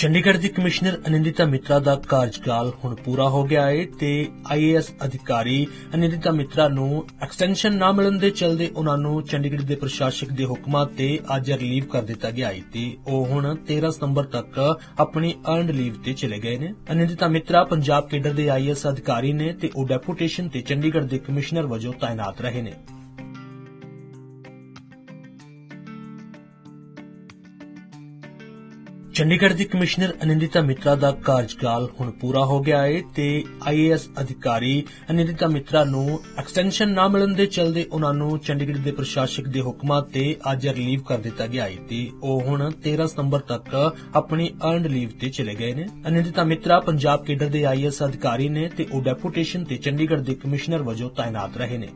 ਚੰਡੀਗੜ੍ਹ ਦੀ commissioner Anindita ਮਿਤਰਾ ਦਾ ਕਾਰਜਕਾਲ ਹੁਣ ਪੂਰਾ ਹੋ ਗਿਆ ਹੈ ਤੇ ਆਈਏਐਸ ਅਧਿਕਾਰੀ ਅਨਿੰਦਿਤਾ ਮਿਤਰਾ ਨੂੰ ਐਕਸਟੈਂਸ਼ਨ ਨਾ ਮਿਲਣ ਦੇ ਚਲਦੇ ਉਹਨਾਂ ਨੂੰ ਚੰਡੀਗੜ੍ਹ ਦੇ ਪ੍ਰਸ਼ਾਸਕ ਦੇ ਹੁਕਮਾਂ ਤੇ ਅੱਜ ਰਿਲੀਵ ਕਰ ਦਿੱਤਾ ਗਿਆ ਹੈ ਤੇ ਉਹ ਹੁਣ 13 ਸਤੰਬਰ ਤੱਕ ਆਪਣੀ ਅਰਨਡ ਲੀਵ ਤੇ ਚਲੇ ਗਏ ਨੇ। ਅਨਿੰਦਿਤਾ ਮਿਤਰਾ ਪੰਜਾਬ ਕੇਡਰ ਦੇ ਆਈਏਐਸ ਅਧਿਕਾਰੀ ਨੇ ਤੇ ਉਹ ਡੈਪੂਟੇਸ਼ਨ ਤੇ ਚੰਡੀਗੜ੍ਹ ਦੇ ਕਮਿਸ਼ਨਰ ਵਜੋਂ ਤਾਇਨਾਤ ਰਹੇ ਨੇ। ਚੰਡੀਗੜ੍ਹ ਦੀ ਕਮਿਸ਼ਨਰ ਅਨਿੰਦਿਤਾ ਮਿਤਰਾ ਦਾ ਕਾਰਜਕਾਲ ਹੁਣ ਪੂਰਾ ਹੋ ਗਿਆ ਹੈ ਤੇ ਆਈਏਐਸ ਅਧਿਕਾਰੀ ਅਨਿੰਦਿਤਾ ਮਿਤਰਾ ਨੂੰ ਐਕਸਟੈਂਸ਼ਨ ਨਾ ਮਿਲਣ ਦੇ ਚਲਦੇ ਉਹਨਾਂ ਨੂੰ ਚੰਡੀਗੜ੍ਹ ਦੇ ਪ੍ਰਸ਼ਾਸਕ ਦੇ ਹੁਕਮਾਂ ਤੇ ਅੱਜ ਰਿਲੀਵ ਕਰ ਦਿੱਤਾ ਗਿਆ ਹੈ ਤੇ ਉਹ ਹੁਣ 13 ਸਤੰਬਰ ਤੱਕ ਆਪਣੀ ਅਰਨਡ ਲੀਵ ਤੇ ਚਲੇ ਗਏ ਨੇ। ਅਨਿੰਦਿਤਾ ਮਿਤਰਾ ਪੰਜਾਬ ਕੇਡਰ ਦੇ ਆਈਏਐਸ ਅਧਿਕਾਰੀ ਨੇ ਤੇ ਉਹ ਡੈਪੂਟੇਸ਼ਨ ਤੇ ਚੰਡੀਗੜ੍ਹ ਦੇ ਕਮਿਸ਼ਨਰ ਵਜੋਂ ਤਾਇਨਾਤ ਰਹੇ ਨੇ।